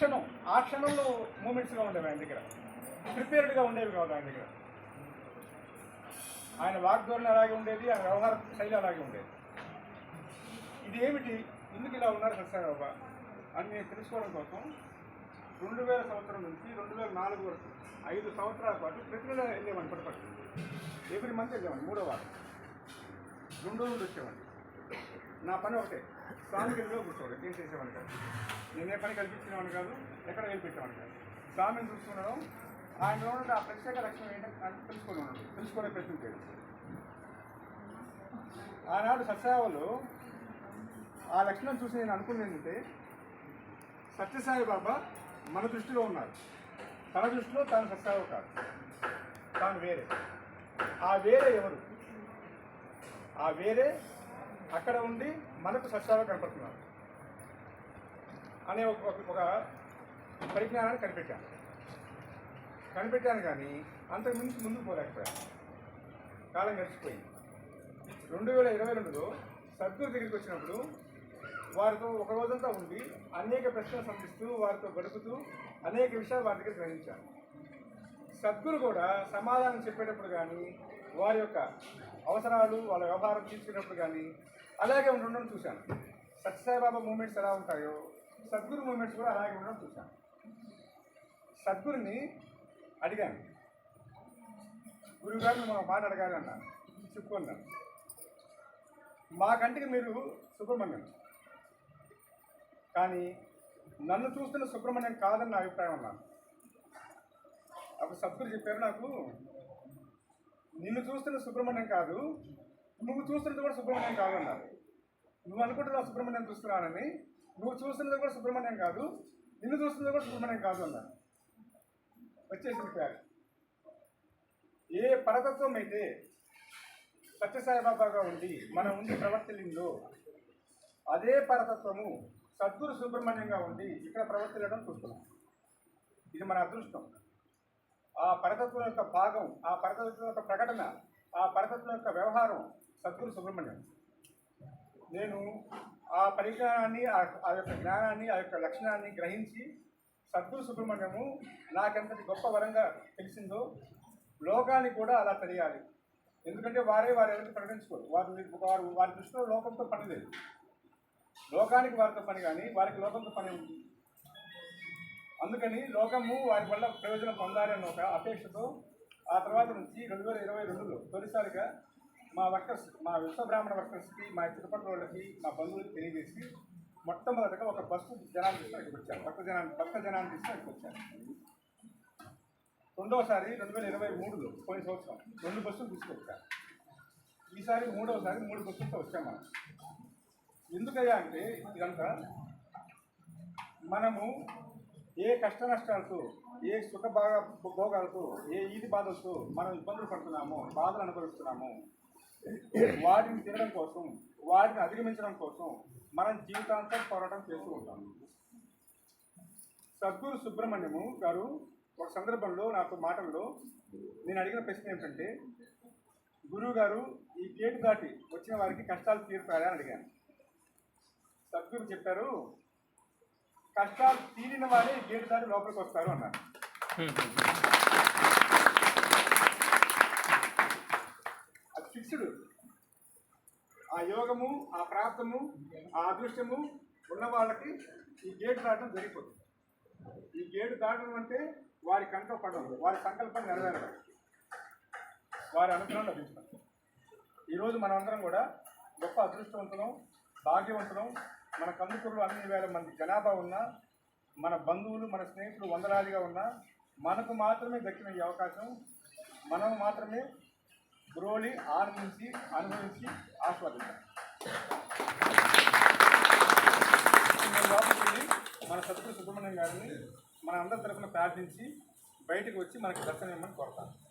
క్షణం ఆ క్షణంలో మూమెంట్స్గా ఉండేవి ఆయన దగ్గర. ప్రిపేర్డ్గా ఉండేవి కాదు ఆయన దగ్గర. ఆయన వాగ్ధోరణి అలాగే ఉండేది ఆయన వ్యవహార శైలి అలాగే ఉండేది. ఇది ఏమిటి ఎందుకు ఇలా ఉన్నారు సత్యసాయిబాబా అని నేను తెలుసుకోవడం కోసం రెండు వేల సంవత్సరం నుంచి రెండు వేల నాలుగు వరకు ఐదు సంవత్సరాల పాటు ప్రతి నెల వెళ్ళేవాడిని పట్టుపట్టు ఎవ్రీ మంత్ వెళ్ళేవాడిని మూడో వారం. రెండు రోజులు వచ్చేవాడిని. నా పని ఒకటే. స్వామి గదిలో కూర్చోవడం ఏం చేసేవాడిని కాదు. నేనే పని కల్పించేవాడిని కాదు ఎక్కడ వెళ్ళిపెట్టేవాడిని కాదు. స్వామిని చూసుకున్నాడు ఆయనలో ఉన్న ఆ ప్రత్యేక లక్షణం ఏంటంటే తెలుసుకొని ఉన్నాడు తెలుసుకునే ప్రయత్నం చేయడం. ఆనాడు సత్యసాయిలో ఆ లక్షణం చూసి నేను అనుకున్నది ఏంటంటే సత్యసాయి బాబా మన దృష్టిలో ఉన్నారు. తన దృష్టిలో తాను సత్యసాయి కాదు. తాను వేరే. ఆ వేరే ఎవరు? ఆ వేరే అక్కడ ఉండి మనకు సత్యాలు కనపడుతున్నారు అనే ఒక ఒక- ఒక పరిజ్ఞానాన్ని కనిపెట్టాను కనిపెట్టాను కానీ అంతకు మించి ముందుకు పోలేకపోయాను కాలం గడిచిపోయింది. రెండు వేల ఇరవై రెండులో సద్గురు దగ్గరికి వచ్చినప్పుడు వారితో ఒక రోజంతా ఉండి అనేక ప్రశ్నలు సంధిస్తూ వారితో గడుపుతూ అనేక విషయాలు వారి దగ్గర గ్రహించాను సద్గురు కూడా సమాధానం చెప్పేటప్పుడు కానీ వారి యొక్క అవసరాలు వాళ్ళ వ్యవహారం తీసుకునేటప్పుడు కానీ అలాగే ఉండడం చూశాను. సత్యసాయిబాబా మూమెంట్స్ ఎలా ఉంటాయో సద్గురు మూమెంట్స్ కూడా అలాగే ఉండడం చూశాను. సద్గురుని అడిగాను. గురువుగారిని మనం మాట అడగాలి అన్నాను చెప్పుకున్నాను మా కంటికి మీరు సుబ్రహ్మణ్యం. కానీ నన్ను చూస్తున్న సుబ్రహ్మణ్యం కాదని నా అభిప్రాయం అన్నాను అప్పుడు సద్గురు చెప్పారు నాకు నిన్ను చూస్తున్న సుబ్రహ్మణ్యం కాదు నువ్వు చూస్తున్నది కూడా సుబ్రహ్మణ్యం కాదన్నారు. నువ్వు అనుకుంటున్నావు సుబ్రహ్మణ్యం చూస్తున్నానని. నువ్వు చూస్తున్నది కూడా సుబ్రహ్మణ్యం కాదు. నిన్ను చూస్తున్నది కూడా సుబ్రహ్మణ్యం కాదు అన్నారు. వచ్చేసింది ప్యాక్ ఏ పరతత్వం అయితే సత్యసాయిబాబాగా ఉండి మనం ఉండి ప్రవర్తిల్లిందో అదే పరతత్వము సద్గురు సుబ్రహ్మణ్యంగా ఉండి ఇక్కడ ప్రవర్తిల్లడం చూస్తున్నాం. ఇది మన అదృష్టం. ఆ పరతత్వం యొక్క భాగం ఆ పరతత్వం యొక్క ప్రకటన ఆ పరతత్వం యొక్క వ్యవహారం సద్గురు సుబ్రహ్మణ్యం. నేను ఆ పరిజ్ఞానాన్ని ఆ యొక్క జ్ఞానాన్ని ఆ యొక్క లక్షణాన్ని గ్రహించి సద్గురు సుబ్రహ్మణ్యము నాకెంతటి గొప్ప వరంగా తెలిసిందో లోకాన్ని కూడా అలా తెలియాలి. ఎందుకంటే వారే వారు ఎవరికి ప్రకటించుకోరు. వారు వారు వారి దృష్టిలో లోకంతో పని లేదు. లోకానికి వారితో పని కానీ వారికి లోకంతో పని ఉంది. అందుకని లోకము వారి వల్ల ప్రయోజనం పొందాలి అన్న ఒక అపేక్షతో ఆ తర్వాత నుంచి రెండు వేల ఇరవై రెండులో తొలిసారిగా మా వర్కర్స్ మా విశ్వబ్రాహ్మణ వర్కర్స్కి మా చుట్టుపక్కల వాళ్ళకి మా బంధువులకి తెలియజేసి మొట్టమొదటిగా ఒక బస్సు జనాన్ని తీసుకుని వచ్చారు. భక్త జనాన్ని భక్త జనాన్ని తీసుకుని ఇక్కడికి వచ్చాను రెండోసారి రెండు వేల ఇరవై మూడులో పోయిన సంవత్సరం రెండు బస్సులు తీసుకొచ్చారు. ఈసారి మూడవసారి మూడు బస్సులతో వచ్చాం మనం. ఎందుకయ్యా అంటే ఇదంతా మనము ఏ కష్ట నష్టాలతో ఏ సుఖ భాగ భోగాలతో ఏ ఈది బాధలతో మనం ఇబ్బందులు పడుతున్నామో బాధలు అనుభవిస్తున్నామో వాటిని తినడం కోసం వాటిని అధిగమించడం కోసం మనం జీవితాంతం పోరాటం చేస్తూ ఉంటాము సద్గురు సుబ్రహ్మణ్యము గారు ఒక సందర్భంలో నాతో మాటల్లో నేను అడిగిన ప్రశ్న ఏమిటంటే గురువు గారు ఈ గేటు దాటి వచ్చిన వారికి కష్టాలు తీరుతాయా అని అడిగాను. సద్గురు చెప్పారు కష్టాలు తీరిన వారే గేటు దాటి లోపలికి వస్తారు అన్నారు. అది ఫిక్స్డ్. ఆ యోగము ఆ ప్రాప్తము ఆ అదృష్టము ఉన్న వాళ్ళకి ఈ గేటు దాటడం జరిగిపోతుంది. ఈ గేటు దాటడం అంటే వారి కంట పడడం వారి సంకల్పం నెరవేరడం. వారి అనుగ్రహం లభించడం. ఈరోజు మనమందరం కూడా గొప్ప అదృష్టవంతులం భాగ్యవంతులం. మన కందుకూరులో అన్ని వేల మంది జనాభా ఉన్నా మన బంధువులు మన స్నేహితులు వందలాదిగా ఉన్నా మనకు మాత్రమే దక్కిన ఈ అవకాశం. మనం మాత్రమే బ్రోలి ఆనందించి అనుభవించి ఆస్వాదించాలి. మన సత్య సుబ్రహ్మణ్యం గారిని మన అందరి తరఫున ప్రార్థించి బయటకు వచ్చి మనకి దర్శనం ఇవ్వమని కోరతాను.